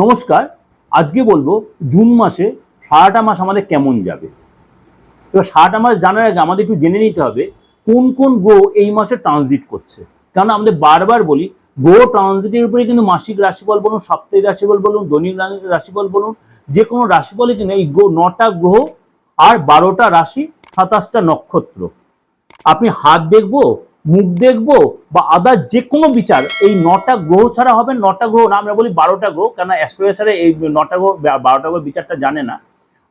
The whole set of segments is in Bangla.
নমস্কার, আজকে বলব জুন মাসে সারাটা মাস আমাদের কেমন যাবে? এবার সারাটা মাস জানার আগে আমাদের একটু জেনে নিতে হবে কোন কোন গ্রহ এই মাসে ট্রানজিট করছে। কারণ আমাদের বারবার বলি, গ্রহ ট্রানজিটের উপরে কিন্তু মাসিক রাশিফল বলুন, সাপ্তাহিক রাশিফল বলুন, দৈনিক রাশিফল বলুন, যে কোনো রাশিফলে কিন্তু এই গ্রহ নটা গ্রহ আর বারোটা রাশি, সাতাশটা নক্ষত্র। আপনি হাত দেখব? মুখ দেখব বা আদার যে কোনো বিচার, এই নটা গ্রহ ছাড়া হবে, নটা গ্রহ না, আমরা বলি বারোটা গ্রহ কেন অ্যাস্ট্রোয়া ছাড়া এই নটা গ্রহ বারোটা গ্রহ বিচারটা জানে না।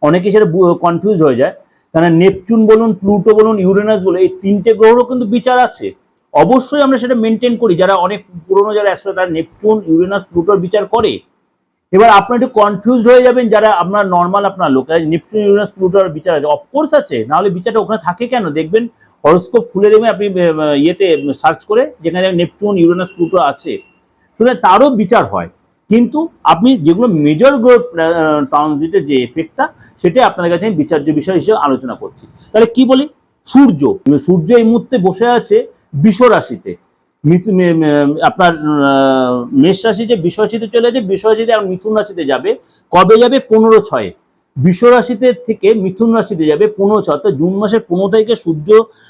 অনেকে সেটা কনফিউজ হয়ে যায়। কেন নেপচুন বলুন, প্লুটো বলুন, ইউরেনাস বলুন, এই তিনটে গ্রহেরও কিন্তু বিচার আছে। অবশ্যই আমরা সেটা মেনটেন করি। যারা অনেক পুরনো যারা অ্যাস্ট্রো তারা নেপচুন, ইউরেনাস, প্লুটোর বিচার করে। এবার আপনার একটু কনফিউজ হয়ে যাবেন, যারা আপনার নর্মাল আপনার লোক নেপচুন, ইউরেনাস, প্লুটোর বিচার আছে। অফকোর্স আছে, নাহলে বিচারটা ওখানে থাকে কেন? দেখবেন হরস্কোপ খুলে দেবেন আপনি ইয়েতে সার্চ করে, যেখানে নেপচুন, ইউরেনাস, প্লুটো আছে। সুতরাং তারও বিচার হয়। কিন্তু আপনি যেগুলো মেজর গ্রোথ ট্রানজিটের যে এফেক্টটা সেটাই আপনাদের কাছে আমি বিচার্য বিষয় হিসেবে আলোচনা করছি। তাহলে কি বলি? সূর্য। সূর্য এই মুহূর্তে বসে আছে বিষ রাশিতে। আপনার মেষ রাশি যে বিষ রাশিতে চলে যাচ্ছে বিষ রাশিতে মিথুন রাশিতে যাবে। কবে যাবে? পনেরো ছয়ে। বিষ রাশিতে থেকে মিথুন রাশিতে যাবে পনেরো ছয়, অর্থাৎ জুন মাসের পনেরো তারিখে সূর্য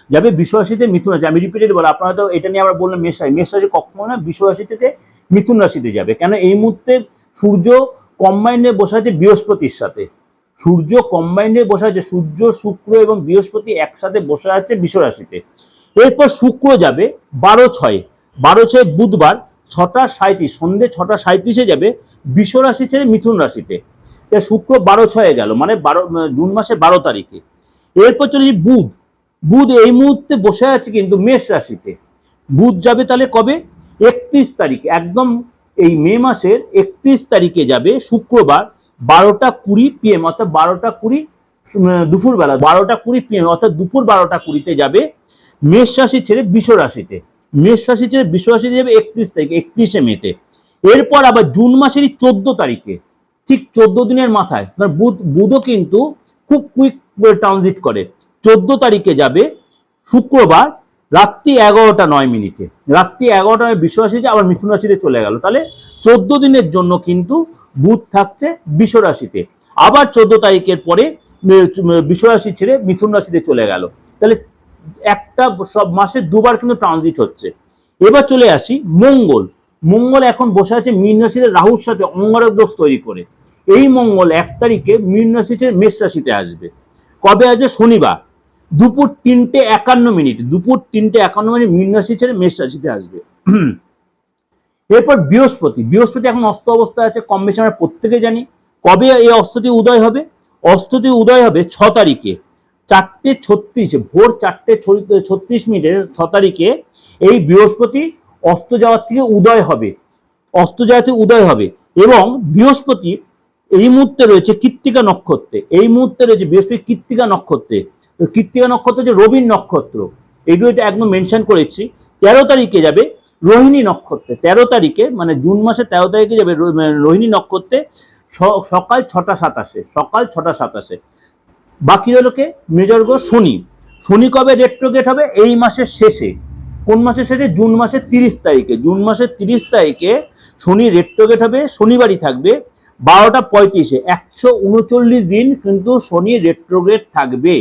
যাবে বিষ রাশিতে মিথুন রাশি আমি রিপিটেড বলো আপনারা তো এটা নিয়ে আমরা বললাম মেষ রাশি। মেষ রাশি কখনো না বিষ রাশি থেকে মিথুন রাশিতে যাবে। কেন এই মুহূর্তে সূর্য কম্বাইন্ডে বসে আছে বৃহস্পতির সাথে। সূর্য কম্বাইন্ডে বসে আছে, সূর্য, শুক্র এবং বৃহস্পতি একসাথে বসে আছে বিষ রাশিতে এরপর শুক্র যাবে বারো ছয়। বারো ছয় বুধবার ছটা সাঁত্রিশ সন্ধে ছটা সাঁত্রিশে যাবে বিষ রাশি ছেড়ে মিথুন রাশিতে। শুক্র বারো ছয়ে গেল মানে বারো জুন মাসের বারো তারিখে। এরপর চলে বুধ। বুধ এই মুহূর্তে বসে আছে কিন্তু মেষ রাশিতে। বুধ যাবে তাহলে কবে? একত্রিশ তারিখে। একদম এই মে মাসের একত্রিশ তারিখে যাবে শুক্রবার বারোটা কুড়ি পিএম অর্থাৎ বারোটা কুড়ি দুপুরবেলা, বারোটা কুড়ি পিএম অর্থাৎ দুপুর বারোটা কুড়িতে যাবে মেষ রাশি ছেড়ে বিষ রাশিতে। মেষ রাশি ছেড়ে বিষ রাশিতে যাবে একত্রিশ তারিখে, একত্রিশে মেতে। এরপর আবার জুন মাসেরই চোদ্দ তারিখে। ঠিক চোদ্দ দিনের মাথায় বুধ, বুধও কিন্তু খুব কুইক ট্রানজিট করে। চোদ্দ তারিখে যাবে শুক্রবার, রাত্রি এগারোটা নয় মিনিটে। রাত্রি এগারোটা বিশ্বরাশি যে আবার মিথুন রাশিতে চলে গেল। তাহলে চোদ্দ দিনের জন্য কিন্তু বুধ থাকছে বিষ রাশিতে। আবার চোদ্দ তারিখের পরে বিশ্ব রাশি ছেড়ে মিথুন রাশিতে চলে গেল। তাহলে একটা সব মাসে দুবার কিন্তু ট্রানজিট হচ্ছে। এবার চলে আসি মঙ্গল। মঙ্গল এখন বসে আছে মীন রাশিতে, রাহুর সাথে অঙ্গারক দোষ তৈরি করে। এই মঙ্গল এক তারিখে মীন রাশি ছেড়ে মেষ রাশিতে আসবে। কবে আসবে? শনিবার। দুপুর তিনটে একান্ন মিনিট। দুপুর তিনটে একান্ন মিনিট মীন রাশি ছেড়ে মেষ রাশিতে আসবে। এরপর বৃহস্পতি। বৃহস্পতি এখন অস্ত অবস্থায় আছে, কম বেশি আমরা প্রত্যেকে জানি। কবে এই অস্তটি উদয় হবে? অস্তটি উদয় হবে ছ তারিখে। চারটে ছত্রিশে, ভোর চারটে ছত্রিশ মিনিটে ছ তারিখে এই বৃহস্পতি অস্ত যাওয়ার থেকে উদয় হবে। অস্ত যাওয়া থেকে উদয় হবে এবং বৃহস্পতি এই মুহূর্তে রয়েছে কৃত্তিকা নক্ষত্রে। এই মুহূর্তে রয়েছে বৃহস্পতি কৃত্তিকা নক্ষত্রে। তো কৃত্তিকা নক্ষত্র হচ্ছে রবির নক্ষত্র। এগুলো এটা একদম মেনশন করেছি। তেরো তারিখে যাবে রোহিণী নক্ষত্রে। তেরো তারিখে মানে জুন মাসের তেরো তারিখে যাবে মানে রোহিণী নক্ষত্রে সকাল ছটা সাতাশে, সকাল ছটা সাতাশে। বাকি রইল কে? মেজর গ্রহ শনি। শনি কবে রেট্রোগেট হবে? এই মাসের শেষে। কোন মাসের শেষে? জুন মাসের তিরিশ তারিখে। জুন মাসের তিরিশ তারিখে শনি রেট্রোগেট হবে, শনিবারই থাকবে। বারোটা পঁয়ত্রিশে, একশো উনচল্লিশ দিন কিন্তু শনি রেট্রোগেট থাকবে।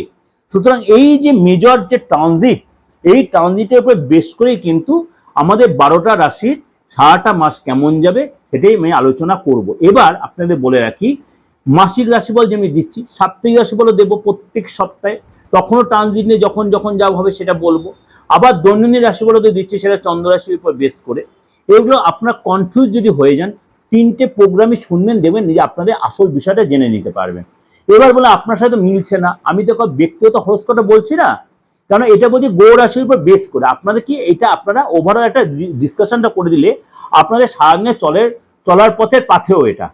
সুতরাং এই যে মেজর যে ট্রানজিট এই ট্রানজিটের উপরে বেশ করেই কিন্তু আমাদের বারোটা রাশির সারাটা মাস কেমন যাবে সেটাই আমি আলোচনা করব। এবার আপনাদের বলে রাখি, মাসিক রাশিফল যে আমি দিচ্ছি, সাপ্তাহিক রাশিফলও দেবো প্রত্যেক সপ্তাহে। তখনও ট্রানজিট নিয়ে যখন যখন যা হবে সেটা বলব। আবার দৈনন্দিন রাশিফলও তো দিচ্ছি সেটা চন্দ্র রাশির উপর বেস করে। এগুলো আপনার কনফিউজ যদি হয়ে যান তিনটে প্রোগ্রামই শুনবেন দেবেন যে আপনাদের আসল বিষয়টা জেনে নিতে পারবেন। এবার বলে আপনার সাথে মিলছে না, আমি তো ব্যক্তিগত হরস্কোপটা বলছি না কারণ এটা বলছি গো রাশির উপর বেস করে। আপনাদের কি এটা আপনারা ওভারঅল একটা ডিসকাশনটা করে দিলে আপনাদের সারাদিনে চলের চলার পথের পাথেও এটা।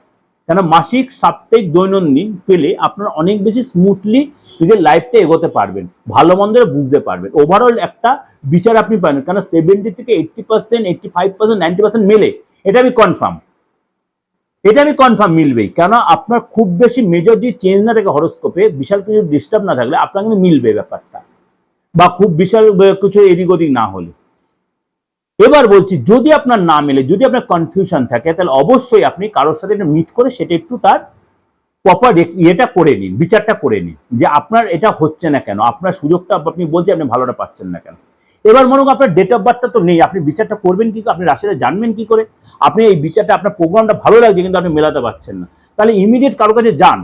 কেন মাসিক, সাপ্তাহিক, দৈনন্দিন পেলে আপনারা অনেক বেশি স্মুথলি নিজের লাইফটা এগোতে পারবেন, ভালো মন্দের বুঝতে পারবেন। ওভারঅল একটা বিচার আপনি পাবেন কারণ সেভেন্টি থেকে eighty percent eighty five percent ninety percent মেলে, এটা আমি কনফার্ম এটা আমি কনফার্ম মিলবেই। কেন আপনার খুব বেশি মেজর যে চেঞ্জ না থাকে হরস্কোপে বিশাল কিছু ডিস্টার্ব না থাকলে আপনার কিন্তু মিলবে ব্যাপারটা। বা খুব বিশাল কিছু এদিক ওদিক না হলে। এবার বলছি, যদি আপনার না মেলে, যদি আপনার কনফিউশন থাকে, তাহলে অবশ্যই আপনি কারোর সাথে মিট করে সেটা একটু তার প্রপার ইয়েটা করে নিন, বিচারটা করে নিন। যে আপনার এটা হচ্ছে না কেন? আপনার সুযোগটা আপনি বলছেন, আপনি ভালোটা পাচ্ছেন না কেন? এবার মনে করুন আপনার ডেট অফ বার্থটা তো নেই, আপনি বিচারটা করবেন কি আপনি রাশিটা জানবেন কি করে, আপনি এই বিচারটা, আপনার প্রোগ্রামটা ভালো লাগছে কিন্তু আপনি মেলাতে পারছেন না। তাহলে ইমিডিয়েট কারোর কাছে যান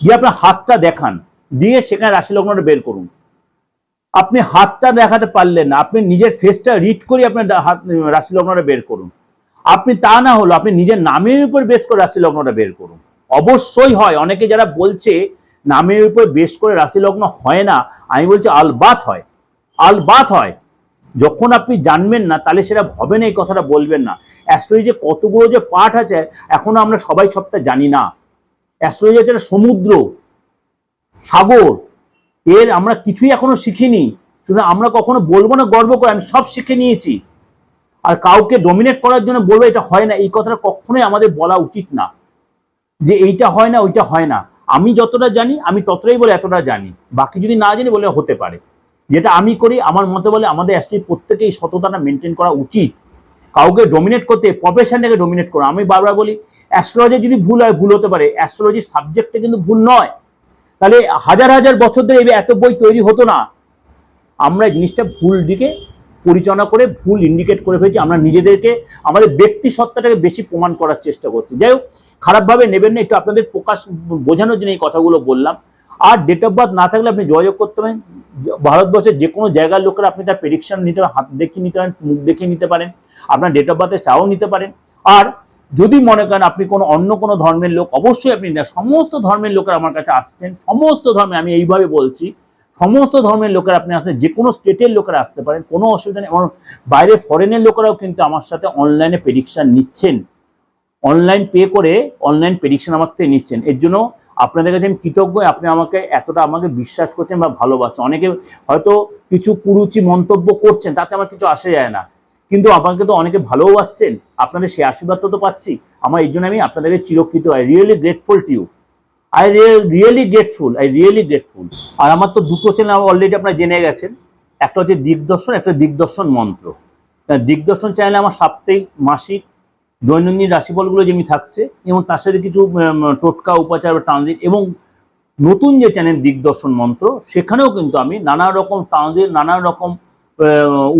দিয়ে আপনার হাতটা দেখান, দিয়ে সেখানে রাশি লগ্নটা বের করুন। আপনি হাতটা দেখাতে পারলেন না, আপনি নিজের ফেসটা রিড করে আপনার হাত রাশি লগ্নটা বের করুন। আপনি তা না হলো, আপনি নিজের নামের উপর বেশ করে রাশি লগ্নটা বের করুন। অবশ্যই হয়, অনেকে যারা বলছে, নামের উপর বেশ করে রাশি লগ্ন হয় না, আমি বলছি, আলবাত হয়। আলবাত হয়। যখন আপনি জানবেন না, তাহলে সেটা হবে না, এই কথাটা বলবেন না। অ্যাস্ট্রোলজি কতগুলো যে পার্ট আছে, এখনও আমরা সবাই সবটা জানি না। অ্যাস্ট্রোলজি হচ্ছে সমুদ্র, সাগর। এর আমরা কিছুই এখনও শিখিনি। সুতরাং আমরা কখনো বলব না, গর্ব করে, আমি সব শিখে নিয়েছি। আর কাউকে ডমিনেট করার জন্য বলব, এটা হয় না। এই কথাটা কখনোই আমাদের বলা উচিত না। যে এইটা হয় না, ওইটা হয় না। আমি যতটা জানি, আমি ততটাই বলে এতটা জানি। বাকি যদি না জানি, বলে হতে পারে। যেটা আমি করি, আমার মতে বলে আমাদের অ্যাস্ট্রোলজি প্রত্যেকেই সততাটা মেনটেন করা উচিত। কাউকে ডমিনেট করতে প্রফেশনটাকে ডমিনেট করা। আমি বারবার বলি অ্যাস্ট্রোলজি যদি ভুল হয়, ভুল হতে পারে। অ্যাস্ট্রোলজির সাবজেক্টটা কিন্তু ভুল নয়। তাহলে হাজার হাজার বছর ধরে এই এত বই তৈরি হতো না। আমরা জিনিসটা ভুল দিকে পরিচালনা করে, ভুল ইন্ডিকেট করে ফেলছি। আমরা নিজেদেরকে, আমাদের ব্যক্তি সত্তাটাকে বেশি প্রমাণ করার চেষ্টা করছি। যাই হোক, খারাপভাবে নেবেন না। একটু আপনাদের প্রকাশ বোঝানোর জন্য এই কথাগুলো বললাম। আর ডেট অফ বার্থ না থাকলে আপনি যোগাযোগ করতে পারেন। ভারতবর্ষের যে কোনো জায়গার লোকেরা আপনি তার প্রেডিকশন নিতে পারেন, হাত দেখিয়ে নিতে পারেন, মুখ দেখিয়ে নিতে পারেন, আপনার ডেট অফ বার্থের চাও নিতে পারেন। আর যদি মনে করেন আপনি কোনো অন্য কোনো ধর্মের লোক, অবশ্যই আপনি সমস্ত ধর্মের লোকেরা আমার কাছে আসছেন, সমস্ত ধর্মে আমি এইভাবে বলছি, সমস্ত ধর্মের লোকেরা আপনি আসেন যে কোনো স্টেটের লোকেরা আসতে পারেন, কোনো অসুবিধা নেই। এবং বাইরে ফরেনের লোকেরাও কিন্তু আমার সাথে অনলাইনে প্রেডিকশন নিচ্ছেন। অনলাইন পে করে অনলাইন প্রেডিকশন আমার থেকে নিচ্ছেন। এর জন্য আপনাদের কাছে আমি কৃতজ্ঞ, আপনি আমাকে এতটা আমাকে বিশ্বাস করছেন বা ভালোবাসেন। অনেকে হয়তো কিছু কুরুচি মন্তব্য করছেন, তাতে আমার কিছু আসে যায় না। কিন্তু আমাকে তো অনেকে ভালোবাসছেন আপনাদের সেই আশীর্বাদ তো পাচ্ছি। আমার এই জন্য আমি আপনাদেরকে চিরকৃত I really grateful to you I really grateful I really grateful আর আমার তো দুটো চ্যানেল অলরেডি আপনারা জেনে গেছেন। একটা হচ্ছে দিগদর্শন, একটা দিগদর্শন মন্ত্র। দিগদর্শন চ্যানেলে আমার সাপ্তাহিক, মাসিক দৈনন্দিন রাশিফলগুলো যেমনি থাকছে, এবং তার সাথে কিছু টোটকা, উপাচার বা ট্রানজিট এবং নতুন যে চ্যানেল দিগদর্শন মন্ত্র, সেখানেও কিন্তু আমি নানা রকম ট্রানজিট নানা রকম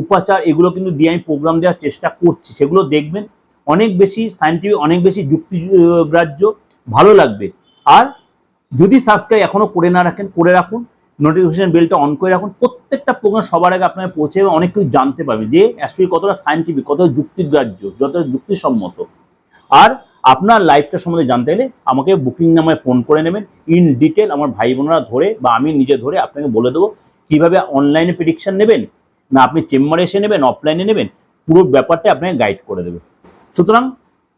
উপাচার, এগুলো কিন্তু দিয়ে আমি প্রোগ্রাম দেওয়ার চেষ্টা করছি। সেগুলো দেখবেন অনেক বেশি সাইন্টিফিক অনেক বেশি যুক্তিগ্রাহ্য ভালো লাগবে। আর যদি সাবস্ক্রাইব এখনও করে না রাখেন, করে রাখুন। নোটিফিকেশন বেলটা অন করে রাখুন। প্রত্যেকটা প্রোগ্রাম সবার আগে আপনার পৌঁছে যাবে, অনেক কিছু জানতে পারবে যে অ্যাকচুয়ালি কতটা সাইন্টিফিক কতটা যুক্তিগ্রাহ্য যতটা যুক্তিসম্মত। আর আপনার লাইফটা সম্বন্ধে জানতে গেলে আমাকে বুকিং নামায় ফোন করে নেবেন। ইন ডিটেল আমার ভাই বোনেরা ধরে বা আমি নিজে ধরে আপনাকে বলে দেবো কীভাবে অনলাইনে প্রেডিকশন নেবেন না আপনি চেম্বারে এসে নেবেন অফলাইনে নেবেন পুরো ব্যাপারটা আপনাকে গাইড করে দেবে। সুতরাং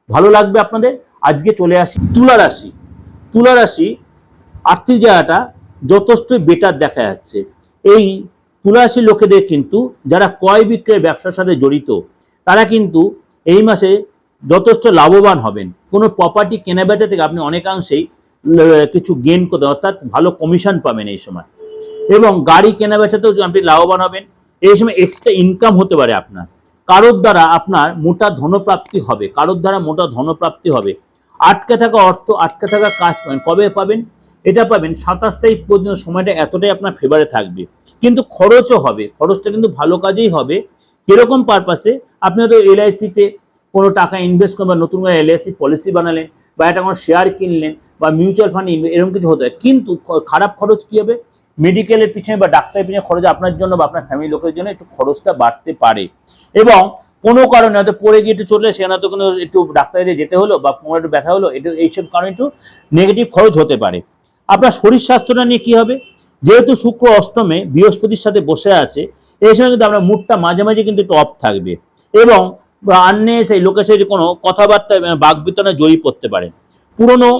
ভালো লাগবে আপনাদের। আজকে চলে আসি তুলা রাশি। তুলা রাশি আর্থিক জায়গাটা যথেষ্ট বেটার দেখা যাচ্ছে। এই তুলা রাশির লোকেদের কিন্তু, যারা ক্রয় বিক্রয় ব্যবসার সাথে জড়িত, তারা কিন্তু এই মাসে যথেষ্ট লাভবান হবেন। কোনো প্রপার্টি কেনা বেচা থেকে আপনি অনেকাংশেই কিছু গেন করতে অর্থাৎ ভালো কমিশন পাবেন এই সময়। এবং গাড়ি কেনা বেচাতেও আপনি লাভবান হবেন। এই সময় এক্সট্রা ইনকাম হতে পারে আপনার। কারোর দ্বারা আপনার মোটা ধনপ্রাপ্তি হবে। কারোর দ্বারা মোটা ধনপ্রাপ্তি হবে। আটকে থাকা অর্থ, আটকে থাকা কাজ কবে পাবেন? এটা পাবেন সাতাশ তারিখ পর্যন্ত সময়টা এতটাই আপনার ফেভারে থাকবে। কিন্তু খরচও হবে, খরচটা কিন্তু ভালো কাজেই হবে। কীরকম পারপাসে আপনি হয়তো এলআইসিতে কোনো টাকা ইনভেস্ট করবেন বা নতুন করে এলআইসি পলিসি বানালেন বা একটা কোনো শেয়ার কিনলেন বা মিউচুয়াল ফান্ড এরকম কিছু হতে কিন্তু খারাপ খরচ কী হবে? মেডিকেলের পিছনে বা ডাক্তারের পিছনে খরচ আপনার জন্য বা আপনার ফ্যামিলি লোকের জন্য একটু খরচটা বাড়তে পারে। এবং কোনো কারণে হয়তো পড়ে গিয়ে একটু চললে সেখানে হয়তো কোনো একটু ডাক্তারে দিয়ে যেতে হলো বা কোনো একটু ব্যথা হলো, এটা এইসব কারণে একটু নেগেটিভ খরচ হতে পারে। আপনার শরীর স্বাস্থ্যটা নিয়ে কি হবে? যেহেতু শুক্র অষ্টমে বৃহস্পতির সাথে বসে আছে, এই সময় কিন্তু আপনার মুডটা মাঝে মাঝে কিন্তু একটু অফ থাকবে। এবং আন্নে সেই লোকের সাথে কোনো কথাবার্তা বাগবিতনে জড়িয়ে পড়তে পারেন পুরনো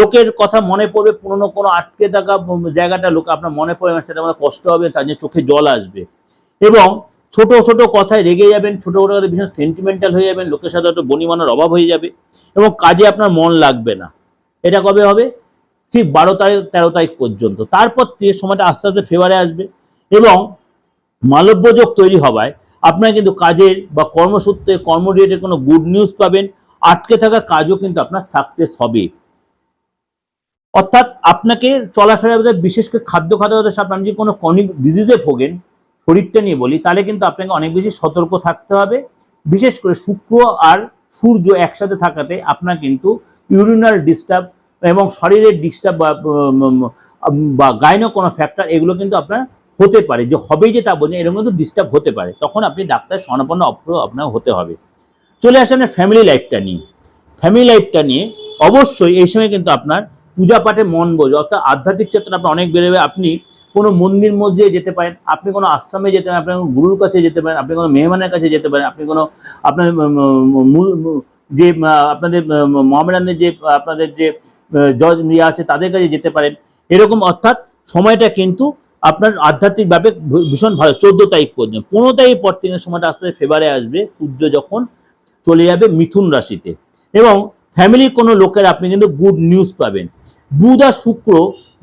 লোকের কথা মনে পড়বে, পুরনো কোনো আটকে থাকা জায়গাটা লোক আপনার মনে পড়বে সেটা আমার কষ্ট হবে, তার জন্য চোখে জল আসবে। এবং ছোট ছোট কথায় রেগে যাবেন, ছোট ছোট কথায় ভীষণ সেন্টিমেন্টাল হয়ে যাবেন, লোকের সাথে হয়তো বনিমানের অভাব হয়ে যাবে, এবং কাজে আপনার মন লাগবে না। এটা কবে হবে? ঠিক বারো তারিখ, তেরো তারিখ পর্যন্ত। তারপর থেকে সময়টা আস্তে আস্তে ফেভারে আসবে এবং মালব্যযোগ তৈরি হওয়ায় আপনার কিন্তু কাজের বা কর্মসূত্রে কর্ম রিলেটেড কোনো গুড নিউজ পাবেন। আটকে থাকা কাজও কিন্তু আপনার সাকসেস হবে। অর্থাৎ আপনাকে চলাফেরা বিশেষ করে খাদ্য খাদ্য সাথে আপনি যদি কোনো ক্রনিক ডিজিজে ভোগেন, শরীরটা নিয়ে বলি, তাহলে কিন্তু আপনাকে অনেক বেশি সতর্ক থাকতে হবে। বিশেষ করে শুক্র আর সূর্য একসাথে থাকাতে আপনার কিন্তু ইউরিনাল ডিস্টার্ব এবং শরীরের ডিস্টার্ব বা গাইনো কোনো ফ্যাক্টর এগুলো কিন্তু আপনার হতে পারে। যে হবেই যে তা বলছেন, এরকম কিন্তু ডিস্টার্ব হতে পারে। তখন আপনি ডাক্তার স্বর্ণপন্ন অপ্র আপনার হতে হবে। চলে আসেন ফ্যামিলি লাইফটা নিয়ে। ফ্যামিলি লাইফটা নিয়ে অবশ্যই এই সময় কিন্তু আপনার পূজা পাঠে মন বোঝে অর্থাৎ আধ্যাত্মিক চেতনা আপনার অনেক বেড়ে। আপনি কোনো মন্দির মসজিদে যেতে পারেন, আপনি কোনো আশ্রমে যেতে পারেন, আপনি গুরুর কাছে যেতে পারেন, আপনি কোনো মেহমানের কাছে যেতে পারেন, আপনি কোনো আপনার যে আপনাদের মহামেরানদের যে, আপনাদের যে জজ ইয়ে আছে, তাদের কাছে যেতে পারেন। এরকম অর্থাৎ সময়টা কিন্তু আপনার আধ্যাত্মিকভাবে ভীষণ ভালো। চোদ্দ তারিখ পর্যন্ত। পনেরো তারিখ পর থেকে সময়টা আস্তে ফেভারে আসবে। সূর্য যখন চলে যাবে মিথুন রাশিতে। এবং ফ্যামিলির কোনো লোকের আপনি কিন্তু গুড নিউজ পাবেন। বুধ আর শুক্র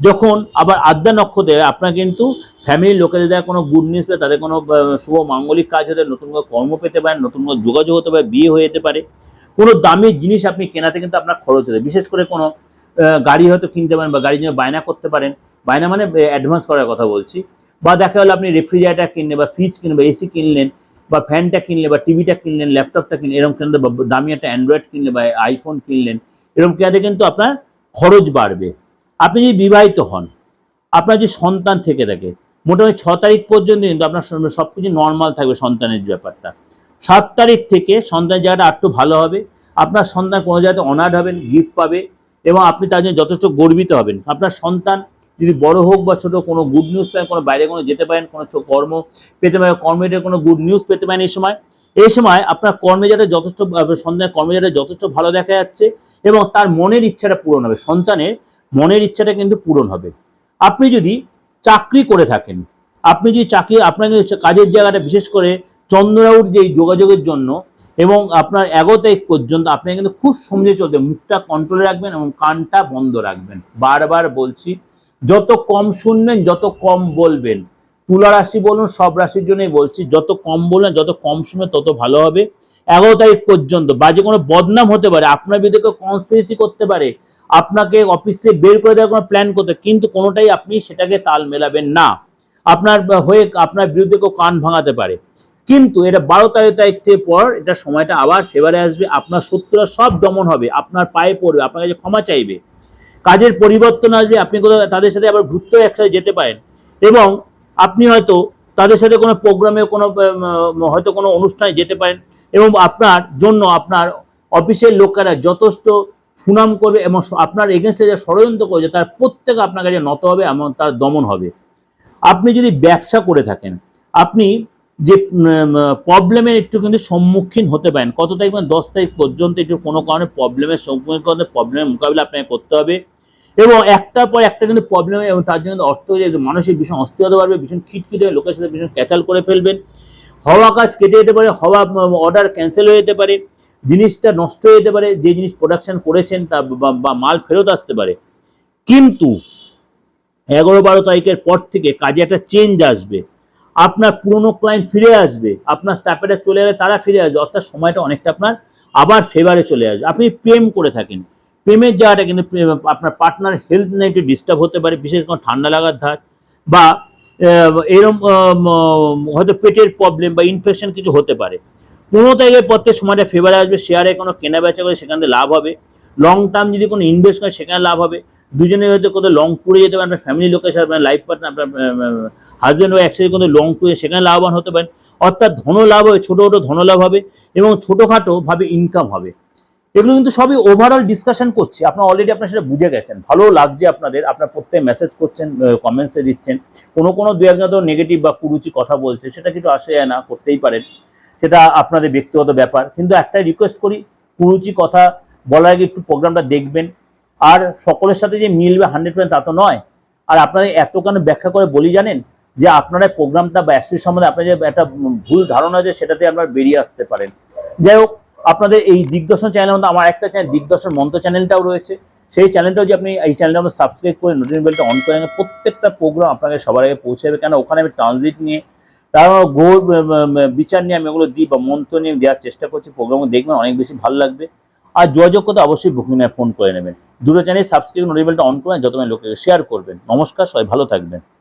যখন আবার আদ্যা নক্ষত্রে, আপনার কিন্তু ফ্যামিলির লোকেদের দ্বারা কোনো গুড নিউজ পেয়ে তাদের কোনো শুভ মাঙ্গলিক কাজ হতে নতুন কোনো কর্ম পেতে পারেন, নতুন কোনো যোগাযোগ হতে পারে, বিয়ে হয়ে যেতে পারে। কোনো দামি জিনিস আপনি কেনাতে কিন্তু আপনার খরচ হতে বিশেষ করে কোনো গাড়ি হয়তো কিনতে পারেন বা গাড়ির জন্য বায়না করতে পারেন। বায়না মানে অ্যাডভান্স করার কথা বলছি। বা দেখা হলো আপনি রেফ্রিজারেটার কিনলে বা ফ্রিজ কিনলেন বা এসি কিনলেন বা ফ্যানটা কিনলে বা টিভিটা কিনলেন ল্যাপটপটা কিনলেন, এরকম কিনতে বা দামি একটা অ্যান্ড্রয়েড কিনলে বা আইফোন কিনলেন, এরকম কেনাতে কিন্তু আপনার খরচ বাড়বে। আপনি যদি বিবাহিত হন, আপনার যে সন্তান থেকে থাকে, মোটামুটি ছ তারিখ পর্যন্ত কিন্তু আপনার সব কিছু নর্মাল থাকবে সন্তানের ব্যাপারটা। সাত তারিখ থেকে সন্তানের জায়গাটা আরেকটু ভালো হবে। আপনার সন্তান কোনো জায়গাতে অনার্ড হবেন গিফট পাবে। এবং আপনি তার জন্য যথেষ্ট গর্বিত হবেন। আপনার সন্তান যদি বড় হোক বা ছোটো কোনো গুড নিউজ পায়, কোনো বাইরে কোনো যেতে পারেন, কোনো কর্ম পেতে পারেন কর্মের কোনো গুড নিউজ পেতে পারেন এই সময় এই সময় আপনার কর্মে যাতে যথেষ্ট সন্তানের কর্মে যাতে যথেষ্ট ভালো দেখা যাচ্ছে এবং তার মনের ইচ্ছাটা পূরণ হবে। সন্তানের মনের ইচ্ছাটা কিন্তু পূরণ হবে। আপনি যদি চাকরি করে থাকেন, আপনি যদি চাকরি, আপনার কাজের জায়গাটা বিশেষ করে চন্দ্রাউর যে যোগাযোগের জন্য এবং আপনার এগো তারিখ পর্যন্ত আপনি কিন্তু খুব সমঝে চলতে মুখটা কন্ট্রোলে রাখবেন এবং কানটা বন্ধ রাখবেন। বারবার বলছি, যত কম শুনবেন, যত কম বলবেন। তুলা রাশি বলুন, সব রাশির জন্যই বলছি, যত কম বলবেন, যত কম শুনবেন, তত ভালো হবে। এগারো তারিখ পর্যন্ত বাজে কোনো বদনাম হতে পারে, আপনার বিরুদ্ধে কেউ কনস্পিরেসি করতে পারে, আপনাকে অফিসে বের করে দেওয়ার কোনো প্ল্যান করতে কিন্তু কোনোটাই আপনি সেটাকে তাল মেলাবেন না। আপনার হয়ে আপনার বিরুদ্ধে কেউ কান ভাঙাতে পারে। কিন্তু এটা বারো তারিখ থেকে পর এটা সময়টা আবার সেবারে আসবে, আপনার শত্রুরা সব দমন হবে, আপনার পায়ে পড়বে, আপনার কাছে ক্ষমা চাইবে। কাজের পরিবর্তন আসবে, আপনি কোথাও তাদের সাথে আবার ঘুরতেও একসাথে যেতে পারেন। এবং আপনি হয়তো তাদের সাথে কোনো প্রোগ্রামে কোনো হয়তো কোনো অনুষ্ঠানে যেতে পারেন এবং আপনার জন্য আপনার অফিসের লোকেরা যথেষ্ট সুনাম করবে এবং আপনার এগেনস্টে যে ষড়যন্ত্র করেছে, তার প্রত্যেক আপনার কাছে নত হবে এবং তার দমন হবে। আপনি যদি ব্যবসা করে থাকেন, আপনি যে প্রবলেমের একটু কিন্তু সম্মুখীন হতে পারেন। কত তারিখ মানে দশ তারিখ পর্যন্ত একটু কোনো কারণে প্রবলেমের সম্মুখীন করতে প্রবলেমের মোকাবিলা আপনাকে করতে হবে। এবং একটার পর একটা কিন্তু প্রবলেম এবং তার জন্য অর্থ হয়ে মানসিক ভীষণ অস্থির হতে পারবে ভীষণ খিটখিটে হয়ে লোকের সাথে ভীষণ ক্যাচাল করে ফেলবেন। হওয়া কাজ কেটে যেতে পারে, হওয়া অর্ডার ক্যান্সেল হয়ে যেতে পারে, জিনিসটা নষ্ট হয়ে যেতে পারে, যে জিনিস প্রোডাকশন করেছেন তা বা মাল ফেরত আসতে পারে। কিন্তু এগারো বারো তারিখের পর থেকে কাজে একটা চেঞ্জ আসবে। আপনার পুরনো ক্লায়েন্ট ফিরে আসবে, আপনার স্টাফেরা চলে যাবে তারা ফিরে আসবে, অর্থাৎ সময়টা অনেকটা আপনার আবার ফেভারে চলে আসবে। আপনি প্রেম করে থাকেন। প্রেমের জায়গাটা কিন্তু আপনার পার্টনার হেলথ নিয়ে একটু ডিস্টার্ব হতে পারে, বিশেষ করে ঠান্ডা লাগার ধার বা এরম হয়তো পেটের প্রবলেম বা ইনফেকশন কিছু হতে পারে। পনেরো তারিখের পর থেকে সময়টা ফেভারে আসবে শেয়ারে কোনো কেনা বেচা করে সেখান থেকে লাভ হবে। লং টার্ম যদি কোনো ইনভেস্ট করে সেখানে লাভ হবে। দুজনে হয়তো কোথাও লং ট্যুরে যেতে পারেন, আপনার ফ্যামিলি লোকের সাথে আপনার লাইফ পার্টনার আপনার হাজব্যান্ড ও একসাথে কোনো লং ট্যুরে সেখানে লাভবান হতে পারেন। অর্থাৎ ধন লাভ হবে, ছোটো ছোটো ধন লাভ হবে এবং ছোটোখাটোভাবে ইনকাম হবে। এগুলো কিন্তু সবই ওভারঅল ডিসকাশন করছি। আপনার অলরেডি আপনার সেটা বুঝে গেছেন। ভালো লাগছে আপনাদের। আপনার প্রত্যেক মেসেজ করছেন কমেন্টসে দিচ্ছেন। কোনো কোনো দু একজন তো নেগেটিভ বা কুরুচি কথা বলছে, সেটা কিছু আসে না, করতেই পারেন। সেটা আপনাদের ব্যক্তিগত ব্যাপার। কিন্তু একটা রিকোয়েস্ট করি, কুরুচি কথা বলার আগে একটু প্রোগ্রামটা দেখবেন। আর সকলের সাথে যে মিলবে হান্ড্রেড পার্সেন্ট তা তো নয়। আর আপনাদের এত কেন ব্যাখ্যা করে বলি জানেন? যে আপনারা প্রোগ্রামটা বা অ্যাস্ট্রি সম্বন্ধে আপনার যে একটা ভুল ধারণা আছে সেটাতে আপনারা বেরিয়ে আসতে পারেন। যাই হোক, আপনাদের এই দিগদর্শন চ্যানেলের মধ্যে আমার একটা চ্যানেল, দিগদর্শন মন্ত্র চ্যানেলটাও রয়েছে। সেই চ্যানেলটাও যে আপনি এই চ্যানেলটা আমাদের সাবস্ক্রাইব করে নোটিফিকেশন বেলটা অন করে প্রত্যেকটা প্রোগ্রাম আপনাকে সবার আগে পৌঁছে যাবে কেন? ওখানে আমি ট্রানজিট নিয়ে, তার গো বিচার নিয়ে আমি ওগুলো দিই বা মন্ত্র নিয়ে দেওয়ার চেষ্টা করছি। প্রোগ্রামও দেখবেন অনেক বেশি ভালো লাগবে। আর যোগাযোগ করতে অবশ্যই বুকিং ফোন করে নেবেন। দুটো চ্যানেল সাবস্ক্রাইব নোটিফিকেশনটা অন করে যত লোকের শেয়ার করবেন। নমস্কার, সবাই ভালো থাকবেন।